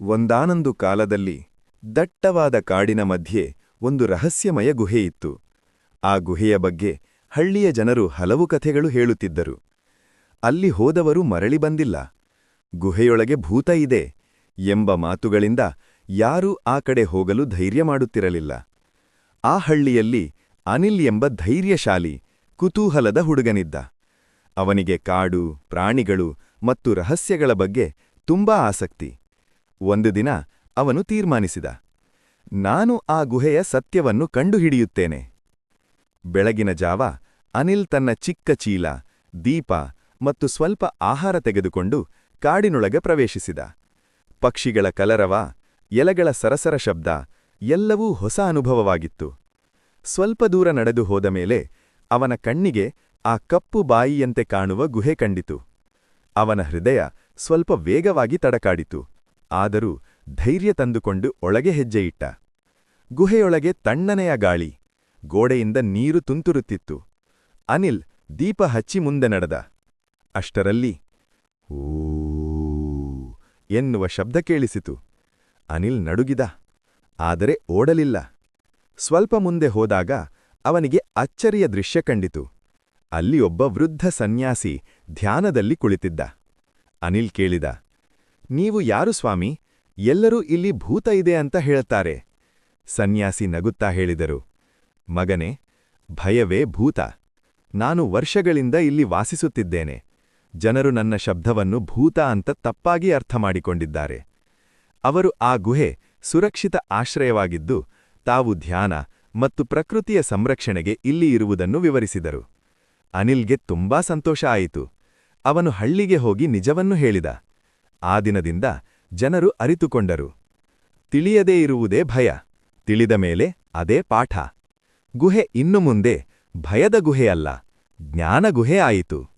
ಒಂದಾನೊಂದು ಕಾಲದಲ್ಲಿ ದಟ್ಟವಾದ ಕಾಡಿನ ಮಧ್ಯೆ ಒಂದು ರಹಸ್ಯಮಯ ಗುಹೆಯಿತ್ತು. ಆ ಗುಹೆಯ ಬಗ್ಗೆ ಹಳ್ಳಿಯ ಜನರು ಹಲವು ಕಥೆಗಳು ಹೇಳುತ್ತಿದ್ದರು. ಅಲ್ಲಿ ಹೋದವರು ಮರಳಿ ಬಂದಿಲ್ಲ. ಗುಹೆಯೊಳಗೆ ಭೂತ ಇದೆ ಎಂಬ ಮಾತುಗಳಿಂದ ಯಾರೂ ಆ ಕಡೆ ಹೋಗಲು ಧೈರ್ಯ ಮಾಡುತ್ತಿರಲಿಲ್ಲ. ಆ ಹಳ್ಳಿಯಲ್ಲಿ ಅನಿಲ್ ಎಂಬ ಧೈರ್ಯಶಾಲಿ, ಕುತೂಹಲದ ಹುಡುಗನಿದ್ದ. ಅವನಿಗೆ ಕಾಡು, ಪ್ರಾಣಿಗಳು ಮತ್ತು ರಹಸ್ಯಗಳ ಬಗ್ಗೆ ತುಂಬಾ ಆಸಕ್ತಿ. ಒಂದು ದಿನ ಅವನು ತೀರ್ಮಾನಿಸಿದ, ನಾನು ಆ ಗುಹೆಯ ಸತ್ಯವನ್ನು ಕಂಡುಹಿಡಿಯುತ್ತೇನೆ. ಬೆಳಗಿನ ಜಾವ ಅನಿಲ್ ತನ್ನ ಚಿಕ್ಕ ಚೀಲ, ದೀಪ ಮತ್ತು ಸ್ವಲ್ಪ ಆಹಾರ ತೆಗೆದುಕೊಂಡು ಕಾಡಿನೊಳಗೆ ಪ್ರವೇಶಿಸಿದ. ಪಕ್ಷಿಗಳ ಕಲರವ, ಎಲೆಗಳ ಸರಸರ ಶಬ್ದ ಎಲ್ಲವೂ ಹೊಸ ಅನುಭವವಾಗಿತ್ತು. ಸ್ವಲ್ಪ ದೂರ ನಡೆದು ಹೋದ ಮೇಲೆ ಅವನ ಕಣ್ಣಿಗೆ ಆ ಕಪ್ಪು ಬಾಯಿಯಂತೆ ಕಾಣುವ ಗುಹೆ ಕಂಡಿತು. ಅವನ ಹೃದಯ ಸ್ವಲ್ಪ ವೇಗವಾಗಿ ತಡಕಾಡಿತು. ಆದರೂ ಧೈರ್ಯ ತಂದುಕೊಂಡು ಒಳಗೆ ಹೆಜ್ಜೆಯಿಟ್ಟ. ಗುಹೆಯೊಳಗೆ ತಣ್ಣನೆಯ ಗಾಳಿ, ಗೋಡೆಯಿಂದ ನೀರು ತುಂತುರುತ್ತಿತ್ತು. ಅನಿಲ್ ದೀಪ ಹಚ್ಚಿ ಮುಂದೆ ನಡೆದ. ಅಷ್ಟರಲ್ಲಿ, ಊ, ಎನ್ನುವ ಶಬ್ದ ಕೇಳಿಸಿತು. ಅನಿಲ್ ನಡುಗಿದ, ಆದರೆ ಓಡಲಿಲ್ಲ. ಸ್ವಲ್ಪ ಮುಂದೆ ಹೋದಾಗ ಅವನಿಗೆ ಅಚ್ಚರಿಯ ದೃಶ್ಯ ಕಂಡಿತು. ಅಲ್ಲಿ ಒಬ್ಬ ವೃದ್ಧ ಸನ್ಯಾಸಿ ಧ್ಯಾನದಲ್ಲಿ ಕುಳಿತಿದ್ದ. ಅನಿಲ್ ಕೇಳಿದ ನೀವು ಯಾರು ಸ್ವಾಮಿ? ಎಲ್ಲರೂ ಇಲ್ಲಿ ಭೂತ ಇದೆ ಅಂತ ಹೇಳುತ್ತಾರೆ. ಸನ್ಯಾಸಿ ನಗುತ್ತಾ ಹೇಳಿದರು. ಮಗನೆ, ಭಯವೇ ಭೂತ. ನಾನು ವರ್ಷಗಳಿಂದ ಇಲ್ಲಿ ವಾಸಿಸುತ್ತಿದ್ದೇನೆ. ಜನರು ನನ್ನ ಶಬ್ದವನ್ನು ಭೂತ ಅಂತ ತಪ್ಪಾಗಿ ಅರ್ಥ ಮಾಡಿಕೊಂಡಿದ್ದಾರೆ ಅವರು ಆ ಗುಹೆ ಸುರಕ್ಷಿತ ಆಶ್ರಯವಾಗಿದ್ದು, ತಾವು ಧ್ಯಾನ ಮತ್ತು ಪ್ರಕೃತಿಯ ಸಂರಕ್ಷಣೆಗೆ ಇಲ್ಲಿ ಇರುವುದನ್ನು ವಿವರಿಸಿದರು. ಅನಿಲ್ಗೆ ತುಂಬಾ ಸಂತೋಷ ಆಯಿತು. ಅವನು ಹಳ್ಳಿಗೆ ಹೋಗಿ ನಿಜವನ್ನು ಹೇಳಿದ. ಆ ದಿನದಿಂದ ಜನರು ಅರಿತುಕೊಂಡರು. ತಿಳಿಯದೇ ಇರುವುದೇ ಭಯ. ತಿಳಿದ ಮೇಲೆ ಅದೇ ಪಾಠ. ಗುಹೆ ಇನ್ನು ಮುಂದೆ ಭಯದ ಗುಹೆಯಲ್ಲ. ಜ್ಞಾನ ಗುಹೆ ಆಯಿತು.